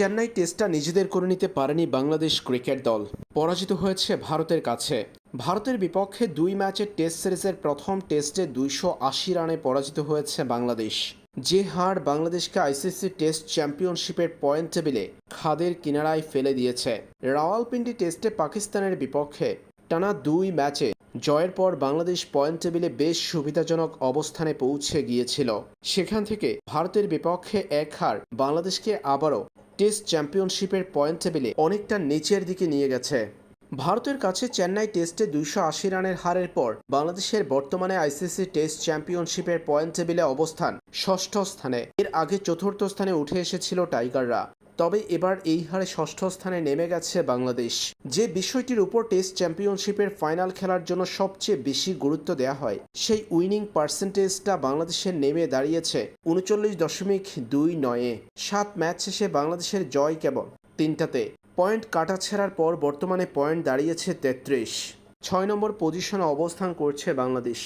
চেন্নাই টেস্টটা নিজেদের করে নিতে পারেনি বাংলাদেশ ক্রিকেট দল। পরাজিত হয়েছে ভারতের কাছে। ভারতের বিপক্ষে দুই ম্যাচের টেস্ট সিরিজের প্রথম টেস্টে দুইশো আশি রানে পরাজিত হয়েছে বাংলাদেশ। যে হার বাংলাদেশকে আইসিসি টেস্ট চ্যাম্পিয়নশিপের পয়েন্ট টেবিলে খাদের কিনারায় ফেলে দিয়েছে। রাওয়ালপিন্ডি টেস্টে পাকিস্তানের বিপক্ষে টানা দুই ম্যাচে জয়ের পর বাংলাদেশ পয়েন্ট টেবিলে বেশ সুবিধাজনক অবস্থানে পৌঁছে গিয়েছিল। সেখান থেকে ভারতের বিপক্ষে এক হার বাংলাদেশকে আবারও টেস্ট চ্যাম্পিয়নশিপের পয়েন্ট টেবিলে অনেকটা নিচের দিকে নিয়ে গেছে। ভারতের কাছে চেন্নাই টেস্টে দুইশো আশি রানের হারের পর বাংলাদেশের বর্তমানে আইসিসি টেস্ট চ্যাম্পিয়নশিপের পয়েন্ট টেবিলে অবস্থান ষষ্ঠ স্থানে। এর আগে চতুর্থ স্থানে উঠে এসেছিল টাইগাররা। তবে এবার এই হারে ষষ্ঠ স্থানে নেমে গেছে বাংলাদেশ। যে বিষয়টির উপর টেস্ট চ্যাম্পিয়নশিপের ফাইনাল খেলার জন্য সবচেয়ে বেশি গুরুত্ব দেওয়া হয়, সেই উইনিং পার্সেন্টেজটা বাংলাদেশের নেমে দাঁড়িয়েছে উনচল্লিশ দশমিক দুই নয়ে সাত ম্যাচ শেষে বাংলাদেশের জয় কেবল তিনটাতে। পয়েন্ট কাটা ছেড়ার পর বর্তমানে পয়েন্ট দাঁড়িয়েছে তেত্রিশ। ছয় নম্বর পজিশনে অবস্থান করছে বাংলাদেশ।